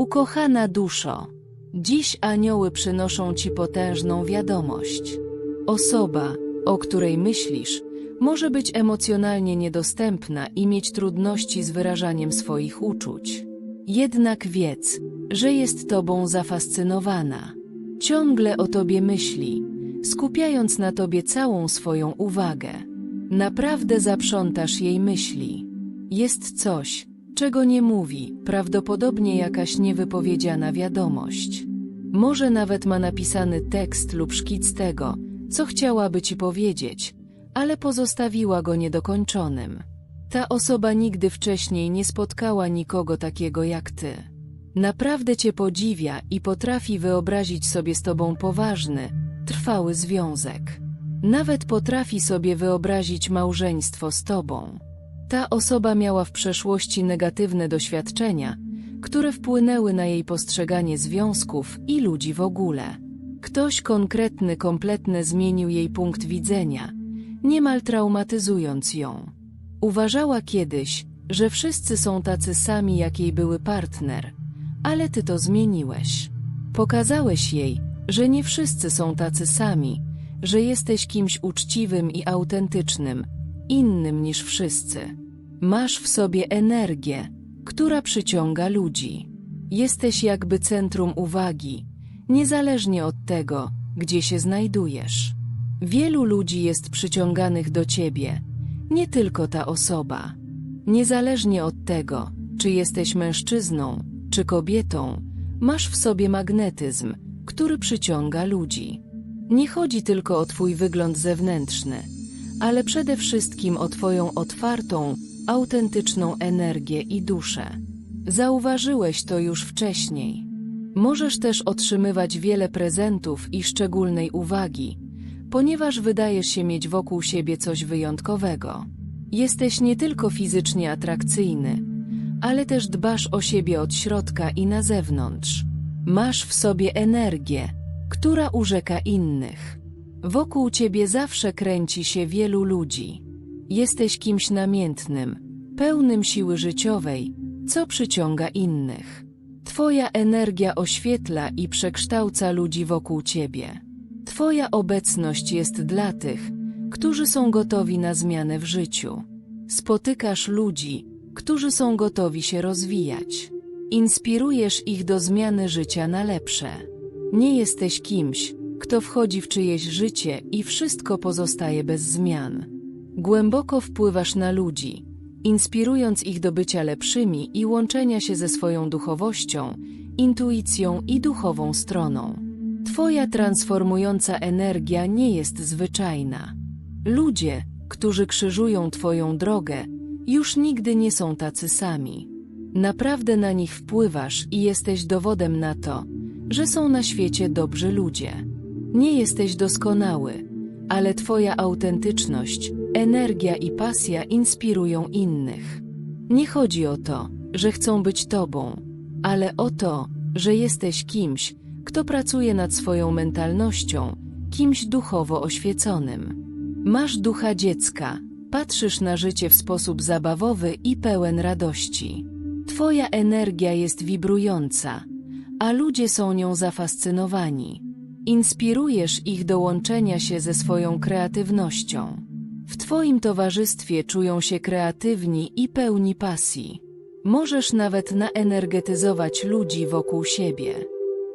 Ukochana duszo, dziś anioły przynoszą ci potężną wiadomość. Osoba, o której myślisz, może być emocjonalnie niedostępna i mieć trudności z wyrażaniem swoich uczuć. Jednak wiedz, że jest tobą zafascynowana. Ciągle o tobie myśli, skupiając na tobie całą swoją uwagę. Naprawdę zaprzątasz jej myśli. Jest coś, czego nie mówi, prawdopodobnie jakaś niewypowiedziana wiadomość. Może nawet ma napisany tekst lub szkic tego, co chciałaby ci powiedzieć, ale pozostawiła go niedokończonym. Ta osoba nigdy wcześniej nie spotkała nikogo takiego jak ty. Naprawdę cię podziwia i potrafi wyobrazić sobie z tobą poważny, trwały związek. Nawet potrafi sobie wyobrazić małżeństwo z tobą. Ta osoba miała w przeszłości negatywne doświadczenia, które wpłynęły na jej postrzeganie związków i ludzi w ogóle. Ktoś konkretny kompletnie zmienił jej punkt widzenia, niemal traumatyzując ją. Uważała kiedyś, że wszyscy są tacy sami jak jej były partner, ale ty to zmieniłeś. Pokazałeś jej, że nie wszyscy są tacy sami, że jesteś kimś uczciwym i autentycznym, innym niż wszyscy. Masz w sobie energię, która przyciąga ludzi. Jesteś jakby centrum uwagi, niezależnie od tego, gdzie się znajdujesz. Wielu ludzi jest przyciąganych do ciebie, nie tylko ta osoba. Niezależnie od tego, czy jesteś mężczyzną, czy kobietą, masz w sobie magnetyzm, który przyciąga ludzi. Nie chodzi tylko o twój wygląd zewnętrzny, ale przede wszystkim o twoją otwartą, autentyczną energię i duszę. Zauważyłeś to już wcześniej. Możesz też otrzymywać wiele prezentów i szczególnej uwagi, ponieważ wydajesz się mieć wokół siebie coś wyjątkowego. Jesteś nie tylko fizycznie atrakcyjny, ale też dbasz o siebie od środka i na zewnątrz. Masz w sobie energię, która urzeka innych. Wokół ciebie zawsze kręci się wielu ludzi. Jesteś kimś namiętnym, pełnym siły życiowej, co przyciąga innych. Twoja energia oświetla i przekształca ludzi wokół ciebie. Twoja obecność jest dla tych, którzy są gotowi na zmianę w życiu. Spotykasz ludzi, którzy są gotowi się rozwijać. Inspirujesz ich do zmiany życia na lepsze. Nie jesteś kimś, kto wchodzi w czyjeś życie i wszystko pozostaje bez zmian. Głęboko wpływasz na ludzi, inspirując ich do bycia lepszymi i łączenia się ze swoją duchowością, intuicją i duchową stroną. Twoja transformująca energia nie jest zwyczajna. Ludzie, którzy krzyżują Twoją drogę, już nigdy nie są tacy sami. Naprawdę na nich wpływasz i jesteś dowodem na to, że są na świecie dobrzy ludzie. Nie jesteś doskonały, ale Twoja autentyczność, energia i pasja inspirują innych. Nie chodzi o to, że chcą być Tobą, ale o to, że jesteś kimś, kto pracuje nad swoją mentalnością, kimś duchowo oświeconym. Masz ducha dziecka, patrzysz na życie w sposób zabawowy i pełen radości. Twoja energia jest wibrująca, a ludzie są nią zafascynowani. Inspirujesz ich do łączenia się ze swoją kreatywnością. W Twoim towarzystwie czują się kreatywni i pełni pasji. Możesz nawet naenergetyzować ludzi wokół siebie.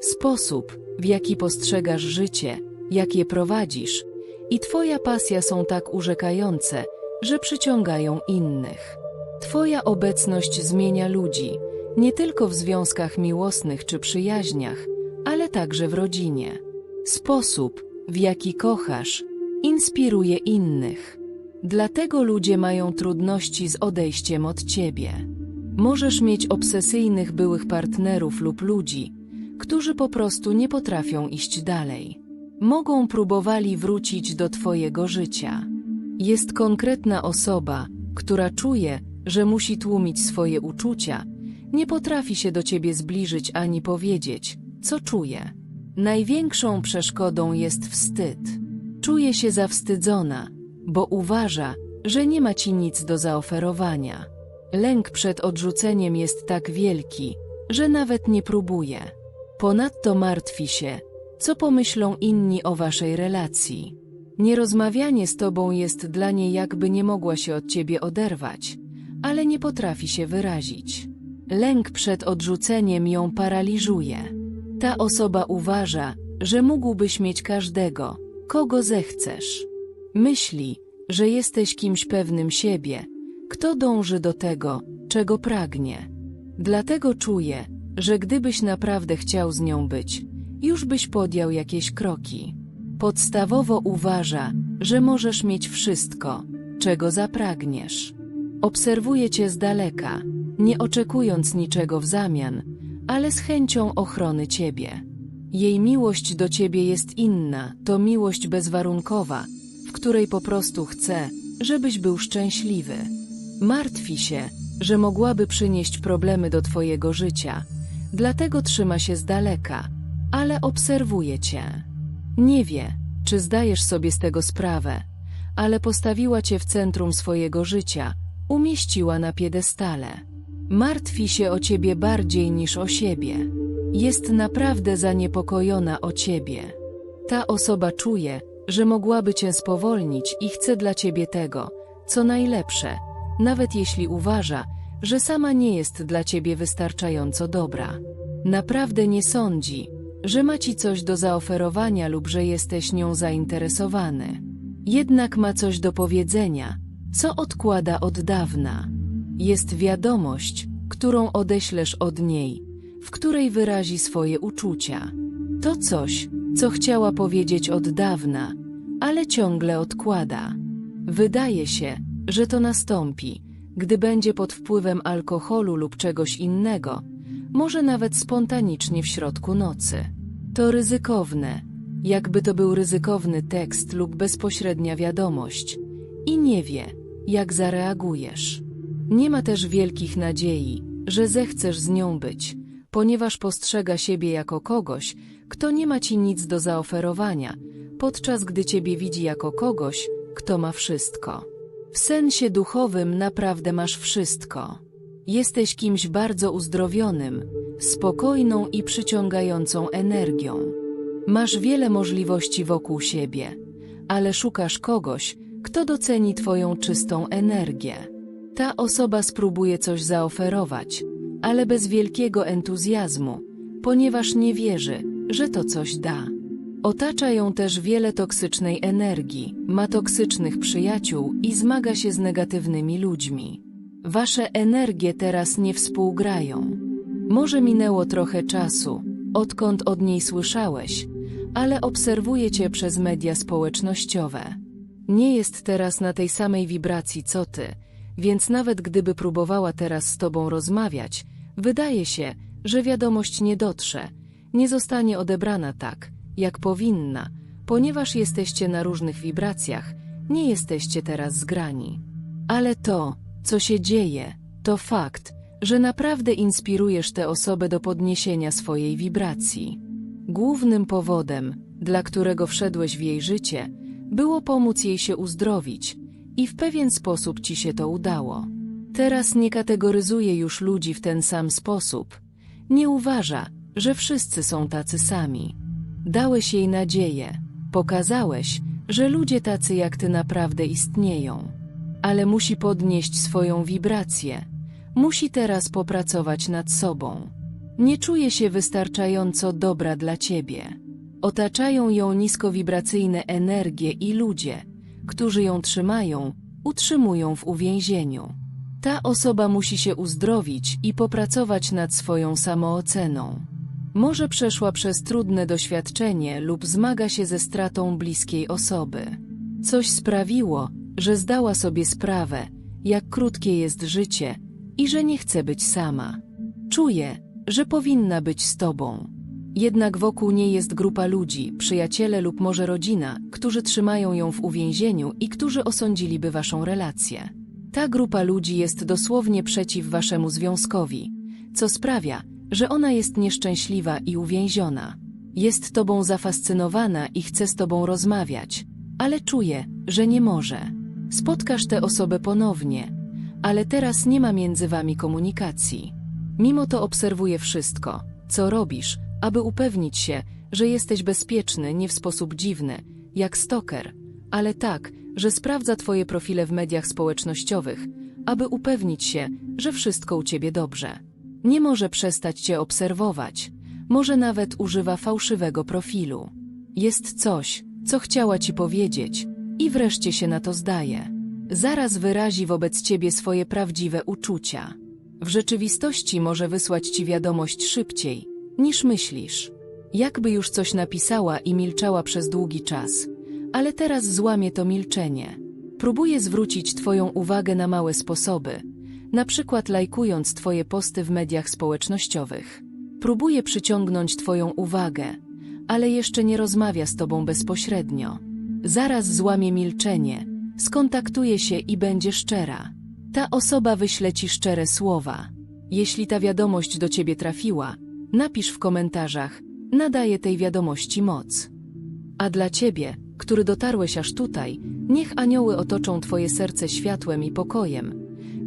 Sposób, w jaki postrzegasz życie, jak je prowadzisz, i Twoja pasja są tak urzekające, że przyciągają innych. Twoja obecność zmienia ludzi, nie tylko w związkach miłosnych czy przyjaźniach, ale także w rodzinie. Sposób, w jaki kochasz, inspiruje innych. Dlatego ludzie mają trudności z odejściem od ciebie. Możesz mieć obsesyjnych byłych partnerów lub ludzi, którzy po prostu nie potrafią iść dalej. Mogą próbowali wrócić do twojego życia. Jest konkretna osoba, która czuje, że musi tłumić swoje uczucia, nie potrafi się do ciebie zbliżyć ani powiedzieć, co czuje. Największą przeszkodą jest wstyd. Czuje się zawstydzona, bo uważa, że nie ma ci nic do zaoferowania. Lęk przed odrzuceniem jest tak wielki, że nawet nie próbuje. Ponadto martwi się, co pomyślą inni o waszej relacji. Nierozmawianie z tobą jest dla niej jakby nie mogła się od ciebie oderwać, ale nie potrafi się wyrazić. Lęk przed odrzuceniem ją paraliżuje. Ta osoba uważa, że mógłbyś mieć każdego, kogo zechcesz. Myśli, że jesteś kimś pewnym siebie, kto dąży do tego, czego pragnie. Dlatego czuje, że gdybyś naprawdę chciał z nią być, już byś podjął jakieś kroki. Podstawowo uważa, że możesz mieć wszystko, czego zapragniesz. Obserwuje cię z daleka, nie oczekując niczego w zamian, ale z chęcią ochrony ciebie. Jej miłość do ciebie jest inna, to miłość bezwarunkowa, której po prostu chce, żebyś był szczęśliwy. Martwi się, że mogłaby przynieść problemy do twojego życia, dlatego trzyma się z daleka, ale obserwuje cię. Nie wie, czy zdajesz sobie z tego sprawę, ale postawiła cię w centrum swojego życia, umieściła na piedestale. Martwi się o ciebie bardziej niż o siebie. Jest naprawdę zaniepokojona o ciebie. Ta osoba czuje, że mogłaby cię spowolnić i chce dla ciebie tego, co najlepsze, nawet jeśli uważa, że sama nie jest dla ciebie wystarczająco dobra. Naprawdę nie sądzi, że ma ci coś do zaoferowania lub że jesteś nią zainteresowany. Jednak ma coś do powiedzenia, co odkłada od dawna. Jest wiadomość, którą odeślesz od niej, w której wyrazi swoje uczucia. To coś, co chciała powiedzieć od dawna, ale ciągle odkłada. Wydaje się, że to nastąpi, gdy będzie pod wpływem alkoholu lub czegoś innego, może nawet spontanicznie w środku nocy. To ryzykowne, jakby to był ryzykowny tekst lub bezpośrednia wiadomość i nie wie, jak zareagujesz. Nie ma też wielkich nadziei, że zechcesz z nią być, ponieważ postrzega siebie jako kogoś, kto nie ma ci nic do zaoferowania, podczas gdy ciebie widzi jako kogoś, kto ma wszystko. W sensie duchowym naprawdę masz wszystko. Jesteś kimś bardzo uzdrowionym, spokojną i przyciągającą energią. Masz wiele możliwości wokół siebie, ale szukasz kogoś, kto doceni Twoją czystą energię. Ta osoba spróbuje coś zaoferować, ale bez wielkiego entuzjazmu, ponieważ nie wierzy, że to coś da. Otacza ją też wiele toksycznej energii, ma toksycznych przyjaciół i zmaga się z negatywnymi ludźmi. Wasze energie teraz nie współgrają. Może minęło trochę czasu, odkąd od niej słyszałeś, ale obserwuję cię przez media społecznościowe. Nie jest teraz na tej samej wibracji co ty, więc nawet gdyby próbowała teraz z tobą rozmawiać, wydaje się, że wiadomość nie dotrze, nie zostanie odebrana tak, jak powinna, ponieważ jesteście na różnych wibracjach, nie jesteście teraz zgrani. Ale to, co się dzieje, to fakt, że naprawdę inspirujesz tę osobę do podniesienia swojej wibracji. Głównym powodem, dla którego wszedłeś w jej życie, było pomóc jej się uzdrowić i w pewien sposób ci się to udało. Teraz nie kategoryzuje już ludzi w ten sam sposób. Nie uważa, że wszyscy są tacy sami. Dałeś jej nadzieję, pokazałeś, że ludzie tacy jak ty naprawdę istnieją. Ale musi podnieść swoją wibrację, musi teraz popracować nad sobą. Nie czuje się wystarczająco dobra dla ciebie. Otaczają ją niskowibracyjne energie i ludzie, którzy ją trzymają, utrzymują w uwięzieniu. Ta osoba musi się uzdrowić i popracować nad swoją samooceną. Może przeszła przez trudne doświadczenie lub zmaga się ze stratą bliskiej osoby. Coś sprawiło, że zdała sobie sprawę, jak krótkie jest życie i że nie chce być sama. Czuje, że powinna być z tobą. Jednak wokół niej jest grupa ludzi, przyjaciele lub może rodzina, którzy trzymają ją w uwięzieniu i którzy osądziliby waszą relację. Ta grupa ludzi jest dosłownie przeciw waszemu związkowi, co sprawia, że ona jest nieszczęśliwa i uwięziona. Jest tobą zafascynowana i chce z tobą rozmawiać, ale czuje, że nie może. Spotkasz tę osobę ponownie, ale teraz nie ma między wami komunikacji. Mimo to obserwuje wszystko, co robisz, aby upewnić się, że jesteś bezpieczny nie w sposób dziwny, jak stoker, ale tak, że sprawdza twoje profile w mediach społecznościowych, aby upewnić się, że wszystko u ciebie dobrze. Nie może przestać cię obserwować, może nawet używa fałszywego profilu. Jest coś, co chciała ci powiedzieć, i wreszcie się na to zdaje. Zaraz wyrazi wobec ciebie swoje prawdziwe uczucia. W rzeczywistości może wysłać ci wiadomość szybciej, niż myślisz. Jakby już coś napisała i milczała przez długi czas, ale teraz złamie to milczenie. Próbuje zwrócić Twoją uwagę na małe sposoby, na przykład lajkując Twoje posty w mediach społecznościowych. Próbuje przyciągnąć Twoją uwagę, ale jeszcze nie rozmawia z Tobą bezpośrednio. Zaraz złamie milczenie, skontaktuje się i będzie szczera. Ta osoba wyśle Ci szczere słowa. Jeśli ta wiadomość do Ciebie trafiła, napisz w komentarzach, nadaje tej wiadomości moc. A dla Ciebie, który dotarłeś aż tutaj, niech anioły otoczą Twoje serce światłem i pokojem,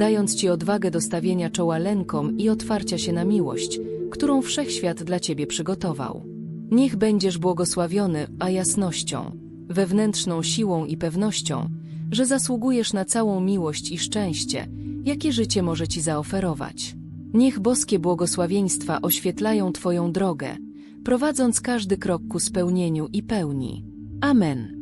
dając Ci odwagę do stawienia czoła lękom i otwarcia się na miłość, którą Wszechświat dla Ciebie przygotował. Niech będziesz błogosławiony, a jasnością, wewnętrzną siłą i pewnością, że zasługujesz na całą miłość i szczęście, jakie życie może Ci zaoferować. Niech boskie błogosławieństwa oświetlają Twoją drogę, prowadząc każdy krok ku spełnieniu i pełni. Amen.